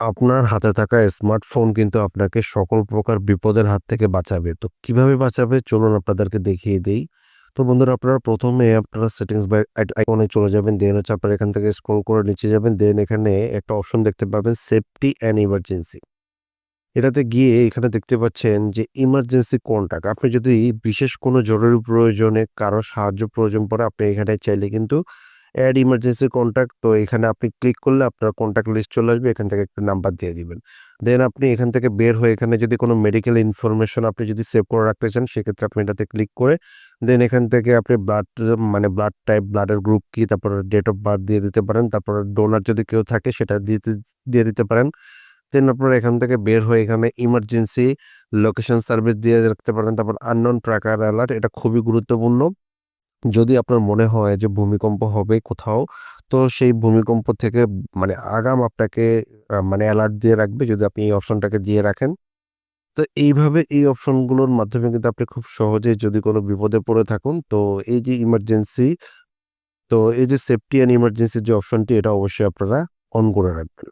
আপনার হাতে থাকা স্মার্টফোন কিন্তু আপনাকে সকল প্রকার বিপদের হাত থেকে বাঁচাবে। তো কীভাবে বাঁচাবে চলুন আপনাদেরকে দেখিয়ে দেই। তো বন্ধুরা, আপনারা প্রথমে আপনারা সেটিংস বা আই, আইকনে চলে যাবেন। দেন হচ্ছে আপনারা এখান থেকে স্ক্রল করে নিচে যাবেন। দেন এখানে একটা অপশন দেখতে পাবেন, সেফটি অ্যান্ড ইমার্জেন্সি। এটাতে গিয়ে এখানে দেখতে পাচ্ছেন যে ইমার্জেন্সি কনট্যাক্ট। আপনি যদি বিশেষ কোনো জরুরি প্রয়োজনে কারও সাহায্য প্রয়োজন পড়ে, আপনি এখানে চাইলে কিন্তু অ্যাড ইমার্জেন্সি কনট্যাক্ট তো এখানে আপনি ক্লিক করলে আপনার কন্ট্যাক্ট লিস্ট চলে আসবে। এখান থেকে একটা নাম্বার দিয়ে দিবেন। দেন আপনি এখান থেকে বের হয়ে এখানে যদি কোনো মেডিকেল ইনফরমেশন আপনি যদি সেভ করে রাখতে চান সেক্ষেত্রে আপনি এটাতে ক্লিক করে দেন এখান থেকে আপনি ব্লাড মানে ব্লাড টাইপ, ব্লাডের গ্রুপ কি, তারপরে ডেট অফ বার্থ দিয়ে দিতে পারেন। তারপর ডোনার যদি কেউ থাকে সেটা দিতে দিয়ে দিতে পারেন। দেন আপনারা এখান থেকে বের হয়ে এখানে ইমার্জেন্সি লোকেশন সার্ভিস দিয়ে রাখতে পারেন। তারপর আননোন ট্র্যাকার অ্যালার্ট এটা খুবই গুরুত্বপূর্ণ। যদি আপনার মনে হয় যে ভূমিকম্প হবে কোথাও, তো সেই ভূমিকম্প থেকে মানে আগাম আপনাকে মানে অ্যালার্ট দিয়ে রাখবে যদি আপনি এই অপশনটাকে দিয়ে রাখেন। তো এইভাবে এই অপশনগুলোর মাধ্যমে কিন্তু আপনি খুব সহজেই যদি কোনো বিপদে পড়ে থাকুন, তো এই যে ইমার্জেন্সি তো এই যে সেফটি অ্যান্ড ইমার্জেন্সির যে অপশনটি এটা অবশ্যই আপনারা অন করে রাখবেন।